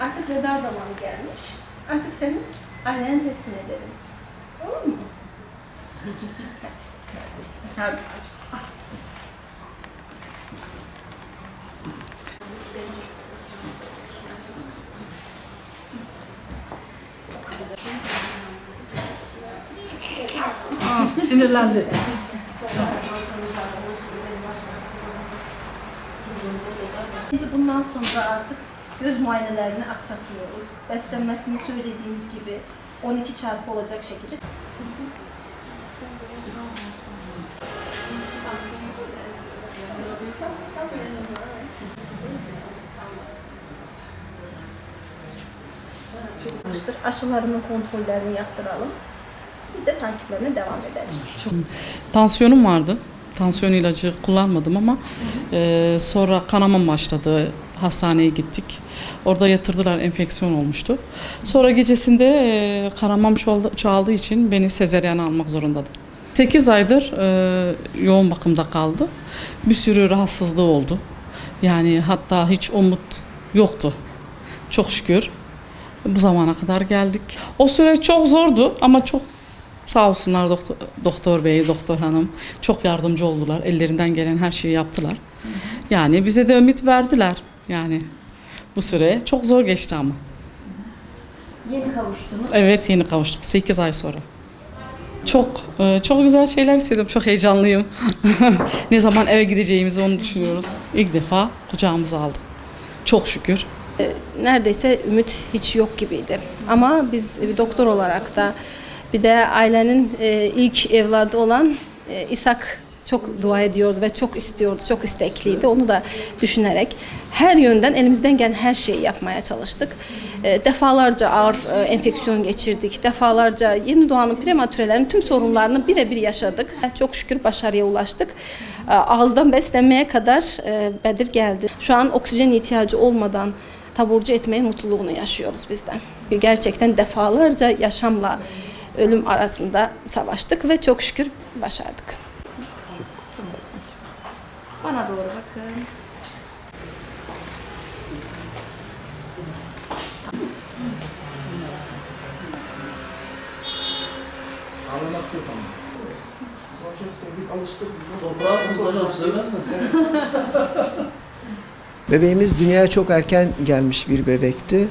Artık veda zamanı gelmiş. Artık seni annene teslim edelim. Olur mu? Hadi kardeşim. Hadi. Aa, sinirlendi. Biz bundan sonra artık göz muayenelerini aksatıyoruz. Beslenmesini söylediğimiz gibi 12 çarpı olacak şekilde. Aşılarının kontrollerini yaptıralım. Biz de takiplerine devam ederiz. Tansiyonum vardı. Tansiyon ilacı kullanmadım ama e, sonra kanamam başladı. Hastaneye gittik. Orada yatırdılar enfeksiyon olmuştu. Sonra gecesinde e, kanamam çoğaldı- çoğaldığı için beni sezeryan almak zorundadı. 8 aydır e, yoğun bakımda kaldı. Bir sürü rahatsızlığı oldu. Yani hatta hiç umut yoktu. Çok şükür bu zamana kadar geldik. O süreç çok zordu ama çok Sağ olsunlar doktor, doktor bey, doktor hanım çok yardımcı oldular. Ellerinden gelen her şeyi yaptılar. Yani bize de ümit verdiler. Yani bu süre çok zor geçti ama. Yeni kavuştunuz. Evet yeni kavuştuk 8 ay sonra. Çok e, çok güzel şeyler hissediyorum. Çok heyecanlıyım. ne zaman eve gideceğimizi onu düşünüyoruz. İlk defa kucağımıza aldık. Çok şükür. neredeyse ümit hiç yok gibiydi. Ama biz bir doktor olarak da bir de ailenin e, ilk evladı olan e, İshak çok dua ediyordu ve çok istiyordu, çok istekliydi. Onu da düşünerek her yönden elimizden gelen her şeyi yapmaya çalıştık. E, defalarca ağır e, enfeksiyon geçirdik. Defalarca yeni doğanın prematürelerin tüm sorunlarını birebir yaşadık. Çok şükür başarıya ulaştık. Ağızdan beslenmeye kadar Bedir geldi. Şu an oksijen ihtiyacı olmadan taburcu etmeyin mutluluğunu yaşıyoruz bizden. Gerçekten defalarca yaşamla ölüm arasında savaştık ve çok şükür başardık. Bana doğru bakın. Ağlamak yok ama. Biz onu çok sevdik, alıştık. Biz nasıl Toprağısınız nasıl hocam olacak sevmez mi? Bebeğimiz dünyaya çok erken gelmiş bir bebekti.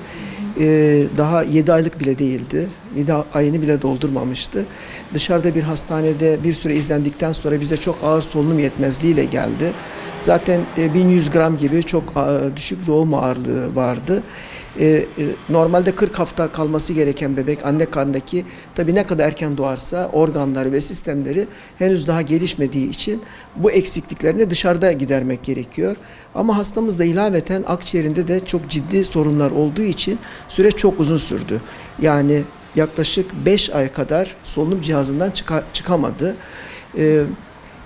Ee, daha 7 aylık bile değildi. 7 ayını bile doldurmamıştı. Dışarıda bir hastanede bir süre izlendikten sonra bize çok ağır solunum yetmezliğiyle geldi. Zaten e, 1100 gram gibi çok e, düşük doğum ağırlığı vardı. E, e, Normalde 40 hafta kalması gereken bebek anne karnındaki tabii ne kadar erken doğarsa organları ve sistemleri henüz daha gelişmediği için bu eksikliklerini dışarıda gidermek gerekiyor. Ama hastamızda ilaveten akciğerinde de çok ciddi sorunlar olduğu için süreç çok uzun sürdü. Yani yaklaşık 5 ay kadar solunum cihazından çıka- çıkamadı. Ee,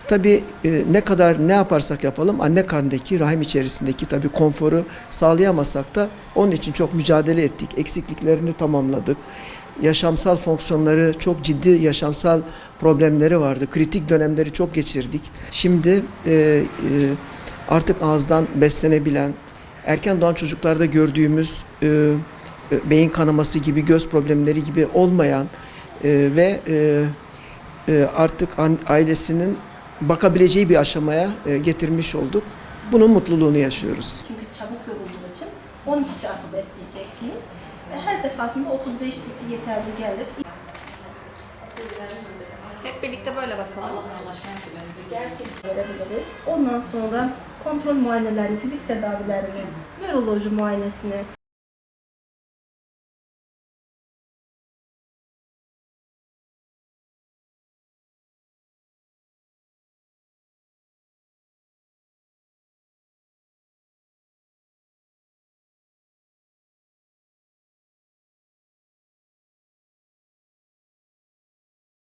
Tabii e, ne kadar ne yaparsak yapalım anne karnındaki rahim içerisindeki tabii konforu sağlayamasak da onun için çok mücadele ettik. Eksikliklerini tamamladık. Yaşamsal fonksiyonları çok ciddi yaşamsal problemleri vardı. Kritik dönemleri çok geçirdik. Şimdi e, e, artık ağızdan beslenebilen erken doğan çocuklarda gördüğümüz e, e, beyin kanaması gibi göz problemleri gibi olmayan e, ve e, e, artık an- ailesinin bakabileceği bir aşamaya e, getirmiş olduk. Bunun mutluluğunu yaşıyoruz. Çünkü çabuk yorulduğu için 12 çarpı besleyeceksiniz. Ve her defasında 35 cc yeterli gelir. Hep birlikte böyle bakalım. Gerçek verebiliriz. Ondan sonra kontrol muayenelerini, fizik tedavilerini, nöroloji muayenesini,